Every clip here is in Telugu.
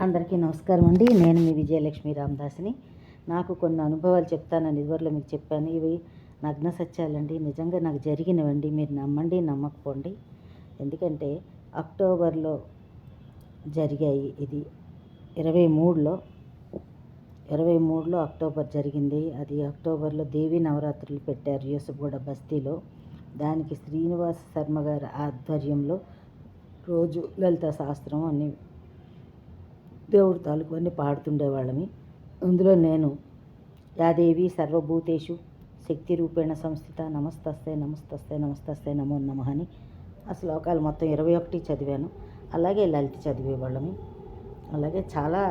అందరికీ నమస్కారం అండి. నేను మీ విజయలక్ష్మి రామదాస్ని. నాకు కొన్ని అనుభవాలు చెప్తానని ఇదివరలో మీకు చెప్పాను. ఇవి నగ్న సత్యాలండి నిజంగా నాకు జరిగినవండి. మీరు నమ్మండి నమ్మకపోండి. ఎందుకంటే అక్టోబర్లో జరిగాయి ఇది. ఇరవై మూడులో ఇరవై మూడులో అక్టోబర్ జరిగింది. అది అక్టోబర్లో దేవీ నవరాత్రులు పెట్టారు యూసఫ్గూడ బస్తీలో. దానికి శ్రీనివాస శర్మ గారి ఆధ్వర్యంలో రోజు లలిత శాస్త్రం అన్ని దేవుడు తాలూకు అన్నీ పాడుతుండేవాళ్ళమి. అందులో నేను యాదేవి సర్వభూతేషు శక్తి రూపేణ సంస్థిత నమస్తస్తే నమస్తస్తే నమస్తస్తే నమో నమ అని ఆ శ్లోకాలు మొత్తం ఇరవై ఒకటి చదివాను. అలాగే లలిత చదివేవాళ్ళమి. అలాగే చాలా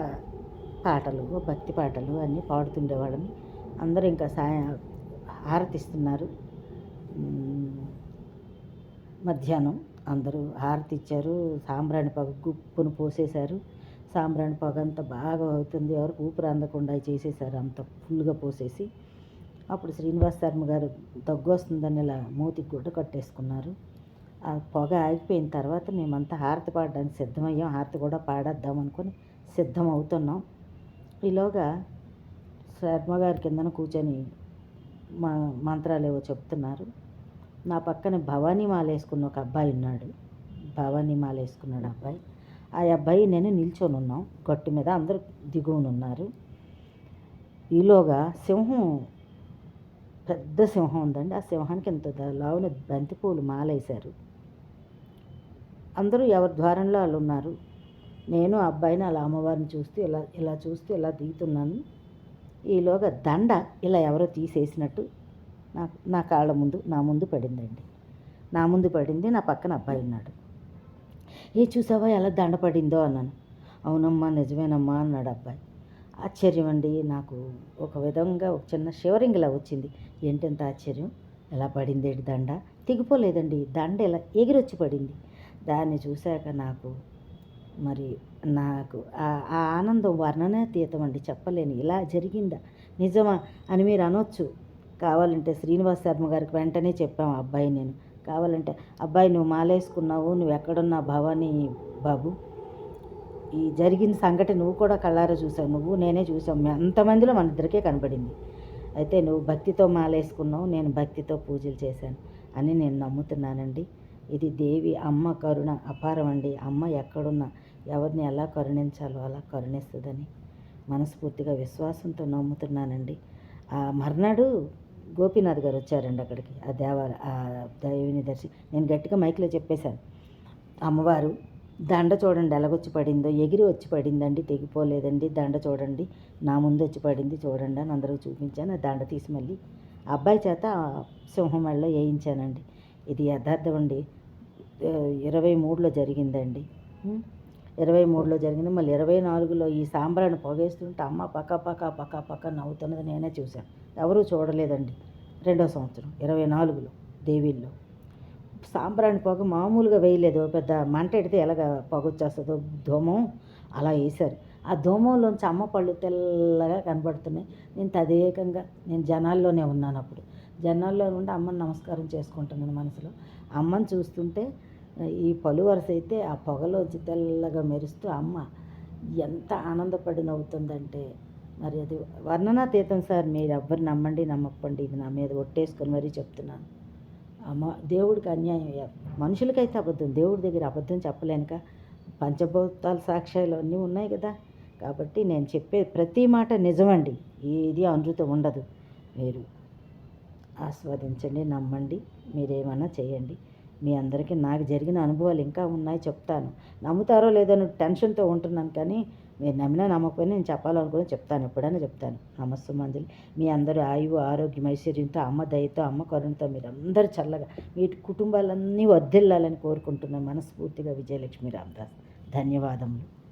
పాటలు భక్తి పాటలు అన్నీ పాడుతుండేవాళ్ళమి. అందరూ ఇంకా సాయ హారతిస్తున్నారు. మధ్యాహ్నం అందరూ హారతి ఇచ్చారు సాంబ్రాణి పొగ గుప్పును పోసేశారు. సాంబ్రాణి పొగ అంతా బాగా అవుతుంది. ఎవరికి ఊపిరి అందకుండా చేసేసారు అంత ఫుల్గా పోసేసి. అప్పుడు శ్రీనివాస్ శర్మ గారు దగ్గు వస్తుందని ఇలా మూతికి గుడ్డ కట్టేసుకున్నారు. ఆ పొగ ఆగిపోయిన తర్వాత మేమంతా హారతి పాడడానికి సిద్ధమయ్యాం. హారతి కూడా పాడేద్దాం అనుకుని సిద్ధం అవుతున్నాం. ఈలోగా శర్మ గారి కిందన కూర్చొని మా మంత్రాలు ఏవో చెప్తున్నారు. నా పక్కన భవానీ మాల వేసుకున్న ఒక అబ్బాయి ఉన్నాడు. భవానీ మాల వేసుకున్నాడు అబ్బాయి. ఆ అబ్బాయి నేను నిల్చొని ఉన్నాం గట్టు మీద అందరూ దిగువనున్నారు. ఈలోగా సింహం పెద్ద సింహం ఉందండి. ఆ సింహానికి ఇంత లావున బంతిపూలు మాలేశారు. అందరూ ఎవరి ద్వారంలో వాళ్ళు ఉన్నారు. నేను ఆ అబ్బాయిని అలా అమ్మవారిని చూస్తూ ఇలా ఇలా చూస్తూ ఇలా దిగుతున్నాను. ఈలోగా దండ ఇలా ఎవరో తీసేసినట్టు నా నా కాళ్ళ ముందు నా ముందు పడిందండి. నా ముందు పడింది నా పక్కన అబ్బాయి ఉన్నాడు. ఏ చూసావా ఎలా దండ పడిందో అన్నాను. అవునమ్మా నిజమేనమ్మా అన్నాడు అబ్బాయి. ఆశ్చర్యం అండి నాకు ఒక విధంగా ఒక చిన్న షివరింగ్లా వచ్చింది. ఏంటంత ఆశ్చర్యం? ఎలా పడింది ఏంటి దండ? తెగిపోలేదండి దండ ఇలా ఎగిరొచ్చి పడింది. దాన్ని చూశాక నాకు మరి నాకు ఆ- ఆనందం వర్ణనాతీతం అండి చెప్పలేను. ఇలా జరిగిందా? నిజమా అని మీరు అనొచ్చు. కావాలంటే శ్రీనివాస్ శర్మ గారికి వెంటనే చెప్పాము అబ్బాయి నేను. కావాలంటే అబ్బాయి నువ్వు మాలేసుకున్నావు నువ్వు ఎక్కడున్నా భవానీ బాబు. ఈ జరిగిన సంఘటన నువ్వు కూడా కళ్ళారా చూసావు నువ్వు నేనే చూసాం అంతమందిలో మన ఇద్దరికే కనబడింది అయితే నువ్వు భక్తితో మాలేసుకున్నావు నేను భక్తితో పూజలు చేశాను అని నేను నమ్ముతున్నానండి. ఇది దేవి అమ్మ కరుణ అపారం అండి అమ్మ ఎక్కడున్నా ఎవరిని ఎలా కరుణించాలో అలా కరుణిస్తుందని మనస్ఫూర్తిగా విశ్వాసంతో నమ్ముతున్నానండి. ఆ మర్నాడు గోపీనాథ్ గారు వచ్చారండి అక్కడికి ఆ దేవాలయ ఆ దైవిని దర్శి నేను గట్టిగా మైక్లో చెప్పేశాను. అమ్మవారు దండ చూడండి ఎలాగొచ్చి పడిందో ఎగిరి వచ్చి పడిందండి తెగిపోలేదండి దండ చూడండి నా ముందు వచ్చి పడింది చూడండి అని అందరూ చూపించాను ఆ దండ తీసి మళ్ళీ ఆ అబ్బాయి చేత సింహం మెడలో వేయించానండి. ఇది యథార్థం అండి. ఇరవై మూడులో జరిగిందండి. ఇరవై మూడులో జరిగింది. మళ్ళీ ఇరవై నాలుగులో ఈ సాంబ్రాన్ని పొగేస్తుంటే అమ్మ పక్క పక్క పక్క పక్క నవ్వుతున్నది నేనే చూశాను. ఎవరూ చూడలేదండి. రెండో సంవత్సరం ఇరవై నాలుగులో దేవీల్లో. సాంబ్రాణి పొగ మామూలుగా వేయలేదు. పెద్ద మంట ఎడితే ఎలాగ పొగ వచ్చేస్తుందో ధూమం అలా వేశారు. ఆ ధూమంలోంచి అమ్మ పళ్ళు తెల్లగా కనబడుతున్నాయి. నేను తదేకంగా నేను జనాల్లోనే ఉన్నాను అప్పుడు. జనాల్లో ఉండి అమ్మని నమస్కారం చేసుకుంటున్నాను మనసులో. అమ్మని చూస్తుంటే ఈ పలు వరుస అయితే ఆ పొగలోంచి తెల్లగా మెరుస్తూ అమ్మ ఎంత ఆనందపడి నవ్వుతుందంటే మరి అది వర్ణనాతీతం సార్ మీరు ఎవ్వరు నమ్మండి నమ్మకండి ఇది నా మీద ఒట్టేసుకొని మరీ చెప్తున్నాను. అమ్మ దేవుడికి అన్యాయం మనుషులకైతే అబద్ధం దేవుడి దగ్గర అబద్ధం చెప్పలేనుక పంచభూతాల సాక్ష్యాలు అన్నీ ఉన్నాయి కదా. కాబట్టి నేను చెప్పే ప్రతి మాట నిజమండి ఏది అనృతం ఉండదు. మీరు ఆస్వాదించండి నమ్మండి మీరేమన్నా చేయండి. మీ అందరికీ నాకు జరిగిన అనుభవాలు ఇంకా ఉన్నాయి చెప్తాను. నమ్ముతారో లేదో అని టెన్షన్తో ఉంటున్నాను కానీ మీరు నమ్మినా నమ్మకపోయినా నేను చెప్పాలనుకుని చెప్తాను ఎప్పుడైనా చెప్తాను. నమస్తే మందులు మీ అందరూ ఆయువు ఆరోగ్యం ఐశ్వర్యంతో అమ్మ దయతో అమ్మ కరుణతో మీరు చల్లగా మీ కుటుంబాలన్నీ వర్ధిల్లాలని కోరుకుంటున్నాను. మనస్ఫూర్తిగా విజయలక్ష్మి రామదాస్. ధన్యవాదములు.